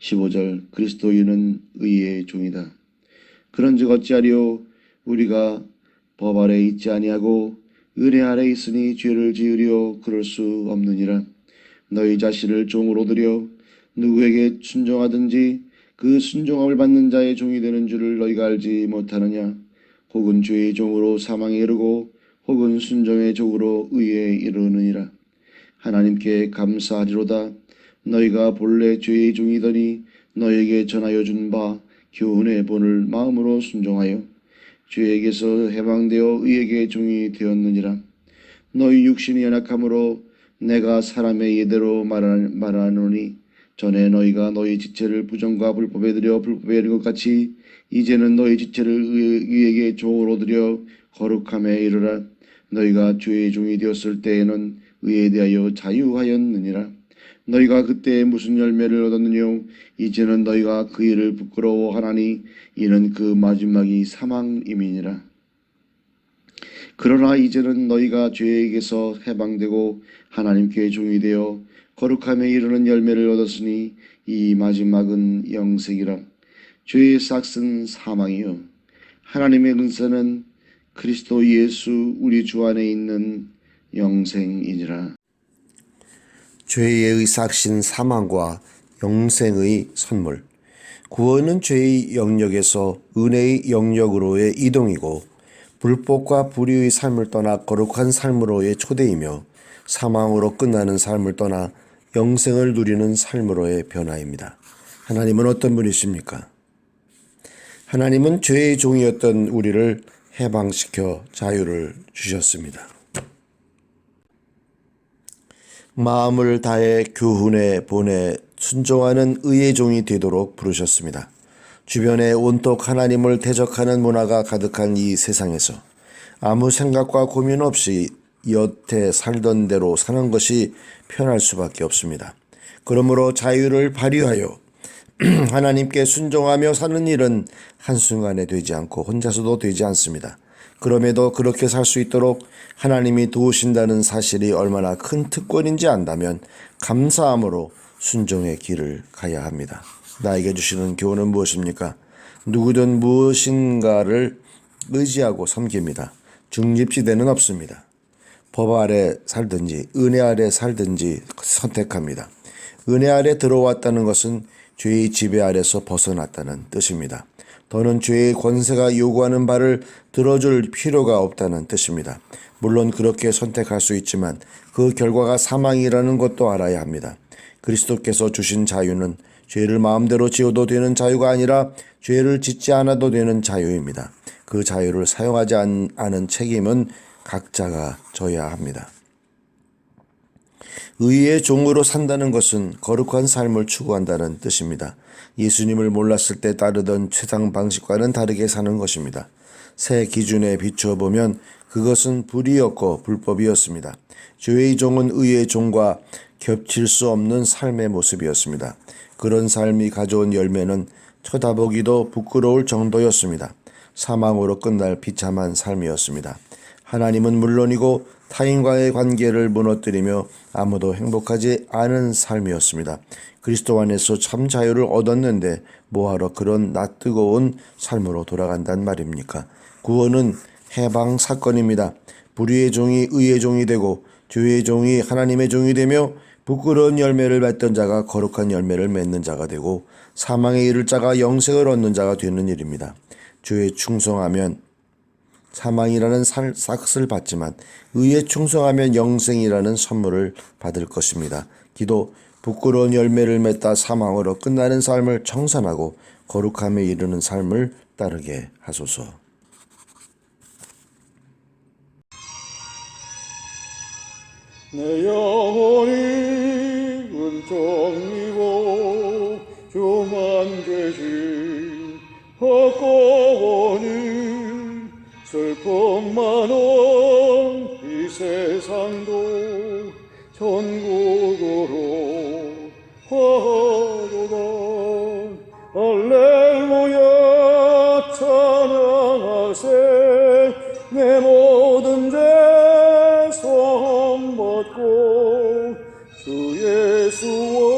15절 그리스도인은 의의 종이다. 그런즉 어찌하리요 우리가 법 아래 있지 아니하고 은혜 아래 있으니 죄를 지으리요 그럴 수 없느니라. 너희 자신을 종으로 들여 누구에게 순종하든지 그 순종함을 받는 자의 종이 되는 줄을 너희가 알지 못하느냐? 혹은 죄의 종으로 사망에 이르고 혹은 순종의 종으로 의에 이르느니라. 하나님께 감사하리로다. 너희가 본래 죄의 종이더니 너에게 전하여 준 바 교훈의 본을 마음으로 순종하여 죄에게서 해방되어 의에게 종이 되었느니라. 너희 육신이 연약함으로 내가 사람의 예대로 말하- 말하노니 전에 너희가 너희 지체를 부정과 불법에 들여 불법에 이른 것 같이 이제는 너희 지체를 의- 의에게 종으로 들여 거룩함에 이르라. 너희가 죄의 종이 되었을 때에는 의에 대하여 자유하였느니라. 너희가 그때 무슨 열매를 얻었느뇨? 이제는 너희가 그 일을 부끄러워하나니 이는 그 마지막이 사망임이니라. 그러나 이제는 너희가 죄에게서 해방되고 하나님께 종이 되어 거룩함에 이르는 열매를 얻었으니 이 마지막은 영생이라. 죄의 삭은 사망이요. 하나님의 은사는 그리스도 예수 우리 주 안에 있는 영생이니라. 죄의 삭신 사망과 영생의 선물. 구원은 죄의 영역에서 은혜의 영역으로의 이동이고 불법과 불의의 삶을 떠나 거룩한 삶으로의 초대이며 사망으로 끝나는 삶을 떠나 영생을 누리는 삶으로의 변화입니다. 하나님은 어떤 분이십니까? 하나님은 죄의 종이었던 우리를 해방시켜 자유를 주셨습니다. 마음을 다해 교훈에 보내 순종하는 의의 종이 되도록 부르셨습니다. 주변에 온통 하나님을 대적하는 문화가 가득한 이 세상에서 아무 생각과 고민 없이 여태 살던 대로 사는 것이 편할 수밖에 없습니다. 그러므로 자유를 발휘하여 하나님께 순종하며 사는 일은 한순간에 되지 않고 혼자서도 되지 않습니다. 그럼에도 그렇게 살 수 있도록 하나님이 도우신다는 사실이 얼마나 큰 특권인지 안다면 감사함으로 순종의 길을 가야 합니다. 나에게 주시는 교훈은 무엇입니까? 누구든 무엇인가를 의지하고 섬깁니다. 중립지대는 없습니다. 법 아래 살든지 은혜 아래 살든지 선택합니다. 은혜 아래 들어왔다는 것은 죄의 지배 아래서 벗어났다는 뜻입니다. 더는 죄의 권세가 요구하는 바를 들어줄 필요가 없다는 뜻입니다. 물론 그렇게 선택할 수 있지만 그 결과가 사망이라는 것도 알아야 합니다. 그리스도께서 주신 자유는 죄를 마음대로 지어도 되는 자유가 아니라 죄를 짓지 않아도 되는 자유입니다. 그 자유를 사용하지 않- 않은 책임은 각자가 져야 합니다. 의의 종으로 산다는 것은 거룩한 삶을 추구한다는 뜻입니다. 예수님을 몰랐을 때 따르던 세상 방식과는 다르게 사는 것입니다. 새 기준에 비추어 보면 그것은 불이었고 불법이었습니다. 죄의 종은 의의 종과 겹칠 수 없는 삶의 모습이었습니다. 그런 삶이 가져온 열매는 쳐다보기도 부끄러울 정도였습니다. 사망으로 끝날 비참한 삶이었습니다. 하나님은 물론이고 타인과의 관계를 무너뜨리며 아무도 행복하지 않은 삶이었습니다. 그리스도 안에서 참 자유를 얻었는데 뭐하러 그런 낯뜨거운 삶으로 돌아간단 말입니까? 구원은 해방 사건입니다. 불의의 종이 의의 종이 되고 죄의 종이 하나님의 종이 되며 부끄러운 열매를 맺던 자가 거룩한 열매를 맺는 자가 되고 사망에 이를 자가 영생을 얻는 자가 되는 일입니다. 죄에 충성하면 사망이라는 살- 삭을 받지만 의에 충성하면 영생이라는 선물을 받을 것입니다. 기도 부끄러운 열매를 맺다 사망으로 끝나는 삶을 청산하고 거룩함에 이르는 삶을 따르게 하소서. 내 영혼이 은총이고 주만 계신 헛고원이 슬픔 많은 이 세상도 천국으로 화도다 할렐루야 찬양하세. 내 모든 죄 소함받고 주 예수와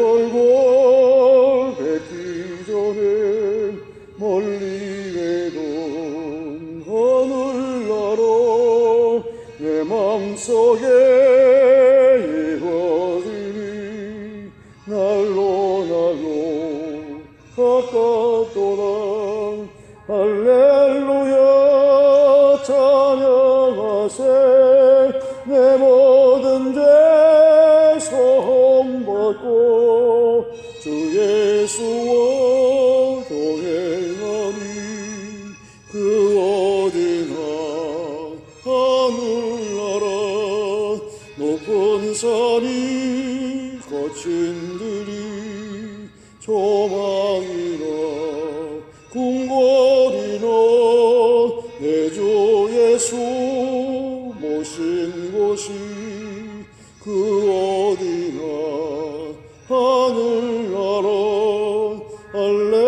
할